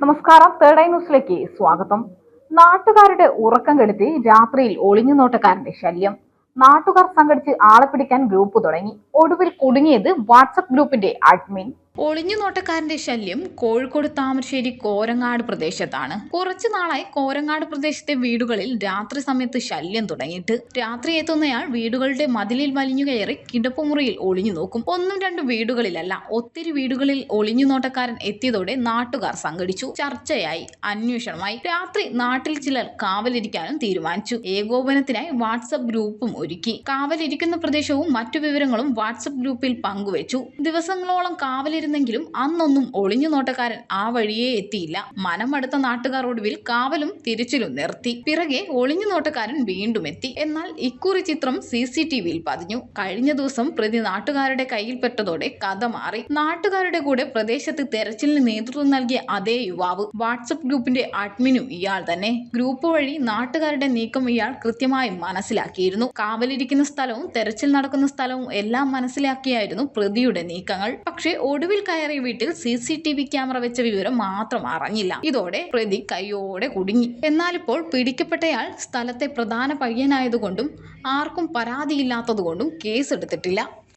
നമസ്കാരം third eye ന്യൂസിലേക്ക് സ്വാഗതം. നാട്ടുകാരുടെ ഉറക്കം കെടുത്തി രാത്രിയിൽ ഒളിഞ്ഞു നോട്ടക്കാരന്റെ ശല്യം. നാട്ടുകാർ സംഘടിച്ച് ആളെ പിടിക്കാൻ ഗ്രൂപ്പ് തുടങ്ങി. ഒടുവിൽ കുടുങ്ങിയത് വാട്സപ്പ് ഗ്രൂപ്പിന്റെ അഡ്മിൻ ഒളിഞ്ഞു നോട്ടക്കാരന്റെ ശല്യം കോഴിക്കോട് താമരശ്ശേരി കോരങ്ങാട് പ്രദേശത്താണ്. കുറച്ചു നാളായി കോരങ്ങാട് പ്രദേശത്തെ വീടുകളിൽ രാത്രി സമയത്ത് ശല്യം തുടങ്ങിയിട്ട്. രാത്രി എത്തുന്നയാൾ വീടുകളുടെ മതിലിൽ വലിഞ്ഞു കയറി കിടപ്പുമുറിയിൽ ഒളിഞ്ഞു നോക്കും. ഒന്നും രണ്ടും വീടുകളിലല്ല ഒത്തിരി വീടുകളിൽ ഒളിഞ്ഞു നോട്ടക്കാരൻ എത്തിയതോടെ നാട്ടുകാർ സംഘടിച്ചു. ചർച്ചയായി അന്വേഷണമായി. രാത്രി നാട്ടിൽ ചിലർ കാവലിരിക്കാനും തീരുമാനിച്ചു. ഏകോപനത്തിനായി വാട്സപ്പ് ഗ്രൂപ്പും ഒരുക്കി. കാവലിരിക്കുന്ന പ്രദേശവും മറ്റു വിവരങ്ങളും വാട്സപ്പ് ഗ്രൂപ്പിൽ പങ്കുവച്ചു. ദിവസങ്ങളോളം കാവലിരുന്നെങ്കിലും അന്നൊന്നും ഒളിഞ്ഞു നോട്ടക്കാരൻ ആ വഴിയെ എത്തിയില്ല. മനമടുത്ത നാട്ടുകാർ ഒടുവിൽ കാവലും തിരിച്ചിലും നിർത്തി. പിറകെ ഒളിഞ്ഞു നോട്ടക്കാരൻ വീണ്ടും എത്തി. എന്നാൽ ഇക്കുറി ചിത്രം സി സി ടി വിയിൽ പതിഞ്ഞു. കഴിഞ്ഞ ദിവസം പ്രതി നാട്ടുകാരുടെ കയ്യിൽപ്പെട്ടതോടെ കഥ മാറി. നാട്ടുകാരുടെ കൂടെ പ്രദേശത്ത് തെരച്ചിലിന് നേതൃത്വം നൽകിയ അതേ യുവാവ് വാട്സപ്പ് ഗ്രൂപ്പിന്റെ അഡ്മിനും ഇയാൾ തന്നെ. ഗ്രൂപ്പ് വഴി നാട്ടുകാരുടെ നീക്കം ഇയാൾ കൃത്യമായി മനസ്സിലാക്കിയിരുന്നു. കാവലിരിക്കുന്ന സ്ഥലവും തെരച്ചിൽ നടക്കുന്ന സ്ഥലവും എല്ലാം മനസ്സിലാക്കിയായിരുന്നു പ്രതിയുടെ നീക്കങ്ങൾ. പക്ഷേ ഒടുവിൽ കയറിയ വീട്ടിൽ C C T V camera വെച്ച വിവരം മാത്രം അറിഞ്ഞില്ല. ഇതോടെ പ്രതി കയ്യോടെ കുടുങ്ങി. എന്നാലിപ്പോൾ പിടിക്കപ്പെട്ടയാൾ സ്ഥലത്തെ പ്രധാന പയ്യനായതുകൊണ്ടും ആർക്കും പരാതിയില്ലാത്തതുകൊണ്ടും കേസെടുത്തിട്ടില്ല.